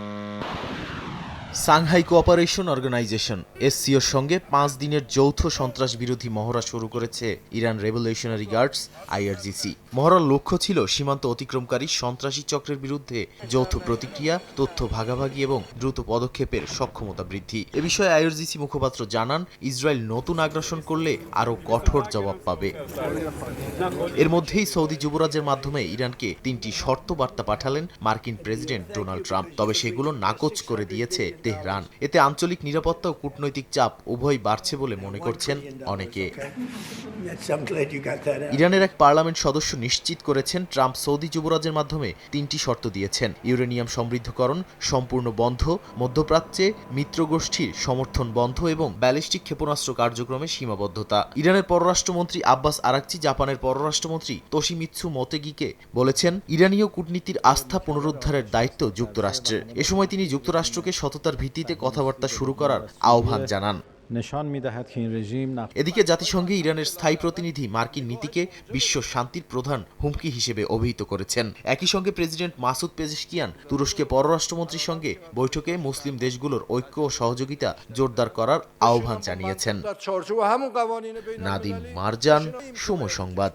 Mm-hmm. Shanghai cooperation organisation, এসসিওর সঙ্গে পাঁচ দিনের যৌথ সন্ত্রাস বিরোধী মহড়া শুরু করেছে ইরান রেভলিউশনারি গার্ডস, আইআরজিসি। মহড়ার লক্ষ্য ছিল সীমান্ত অতিক্রমকারী সন্ত্রাসী চক্রের বিরুদ্ধে যৌথ প্রতিক্রিয়া, তথ্য ভাগাভাগি এবং দ্রুত পদক্ষেপের সক্ষমতা বৃদ্ধি। এ বিষয়ে আইআরজিসি মুখপাত্র জানান, ইসরায়েল নতুন আগ্রাসন করলে আরও কঠোর জবাব পাবে। এর মধ্যেই সৌদি যুবরাজের মাধ্যমে ইরানকে তিনটি শর্ত বার্তা পাঠালেন মার্কিন প্রেসিডেন্ট ডোনাল্ড ট্রাম্প। তবে সেগুলো নাকচ করে দিয়েছে তেহরান। এতে আঞ্চলিক নিরাপত্তা ও কূটনৈতিক চাপ উভয় বাড়ছে বলে মনে করছেন অনেকে. ইরানের এক পার্লামেন্ট সদস্য নিশ্চিত করেছেন, ট্রাম্প সৌদি যুবরাজের মাধ্যমে তিনটি শর্ত দিয়েছেন। ইউরেনিয়াম সমৃদ্ধকরণ সম্পূর্ণ বন্ধ, মধ্যপ্রাচ্যে মিত্রগোষ্ঠীর সমর্থন বন্ধ এবং ব্যালিস্টিক ক্ষেপণাস্ত্র কার্যক্রমে সীমাবদ্ধতা। ইরানের পররাষ্ট্রমন্ত্রী আব্বাস আরাকচি জাপানের পররাষ্ট্রমন্ত্রী তোশিমিৎসু মোতেগিকে বলেছেন, ইরানীয় কূটনীতির আস্থা পুনরুদ্ধারের দায়িত্ব যুক্তরাষ্ট্রের। এ সময় তিনি যুক্তরাষ্ট্রকে নিরাপত্তার ভিত্তিতে কথাবার্তা শুরু করার আহ্বান জানান। এদিকে জাতিসংঘে ইরানের স্থায়ী প্রতিনিধি মার্কিন নীতিকে বিশ্ব শান্তির প্রধান হুমকি হিসেবে অভিহিত করেছেন। একই সঙ্গে প্রেসিডেন্ট মাসুদ পেজেশকিয়ান তুরস্কে পররাষ্ট্রমন্ত্রীর সঙ্গে বৈঠকে মুসলিম দেশগুলোর ঐক্য ও সহযোগিতা জোরদার করার আহ্বান জানিয়েছেন। নাদিম মারজান, সময় সংবাদ।